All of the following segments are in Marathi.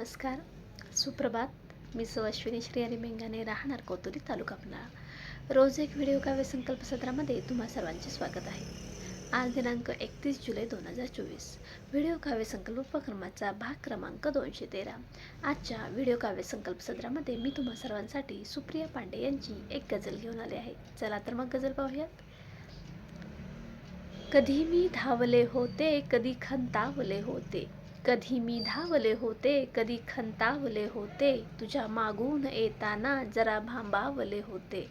नमस्कार. सुप्रभात. मी सौ अश्विनी आणि मेंगाने राहणार कोतुरी तालुका आपला. रोज एक व्हिडिओ काव्य संकल्प सत्रामध्ये तुम्हा सर्वांचे स्वागत आहे. आज दिनांक एकतीस जुलै दोन हजार चोवीस. व्हिडिओ काव्य संकल्प उपक्रमाचा भाग क्रमांक दोनशे तेरा. आजच्या व्हिडिओ काव्य संकल्प सत्रामध्ये मी तुम्हा सर्वांसाठी सुप्रिया पांडे यांची एक गझल घेऊन आले आहे. चला तर मग गझल पाहूयात. कधी मी धावले होते कधी खंतावले होते. कधी मी धावले होते कधी खंतावले होते. तुझ्या मागून येताना जरा भांबावले होते.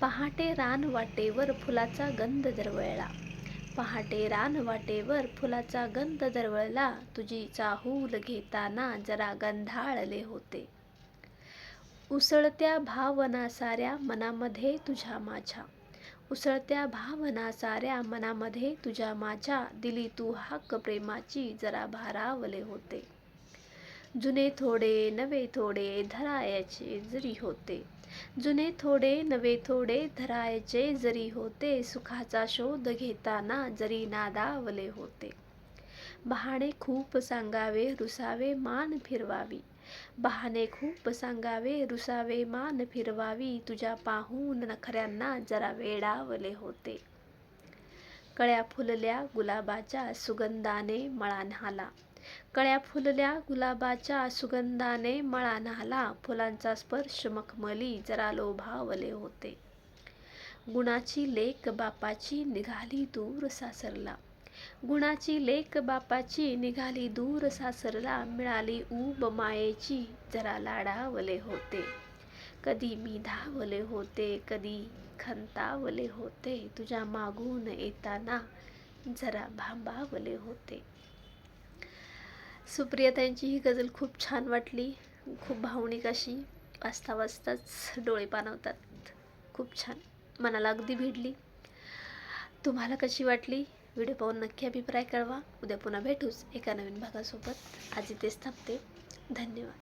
पहाटे रान वाटेवर फुलाचा गंध दरवळला. पहाटे रान वाटेवर फुलाचा गंध दरवळला. तुझी चाहूल घेताना जरा गंधाळले होते. उसळत्या भावना साऱ्या मनामध्ये तुझ्या माझ्या उसळत्या भावना साऱ्या मनामध्ये तुझ्या माझ्या दिली तू हाक प्रेमाची जरा भारावले होते. जुने थोडे नवे थोडे धरायचे जरी होते. जुने थोडे नवे थोडे धरायचे जरी होते. सुखाचा शोध घेताना जरी नादावले होते. बहाणे खूप सांगावे रुसावे मान फिरवावी. बहाणे खूप सांगावे रुसावे मान फिरवावी तुझ्या पाहून नखऱ्यांना जरा वेडावले होते. कळ्या फुलल्या गुलाबाच्या सुगंधाने मळा न्हाला कळ्या फुलल्या गुलाबाच्या सुगंधाने मळा न्हाला फुलांचा स्पर्श मखमली जरा लोभावले होते. गुणाची लेक बापाची निघाली दूर सासरला. गुणाची लेक बापाची निघाली दूर सासरला मिळाली ऊब मायेची जरा लाडावले होते. कधी मी धावले होते कधी खंतावले होते तुझ्या मागून येताना जरा भांबावले होते. सुप्रिया त्यांची ही गझल खूप छान वाटली. खूप भावनिक अशी वाचता वाचताच डोळे पाणवतात खूप छान. मनाला अगदी भिडली. तुम्हाला कशी वाटली? व्हिडिओ पाहून नक्की अभिप्राय कळवा. उद्या पुन्हा भेटूच एका नवीन भागासोबत. आज इथेच थांबते. धन्यवाद.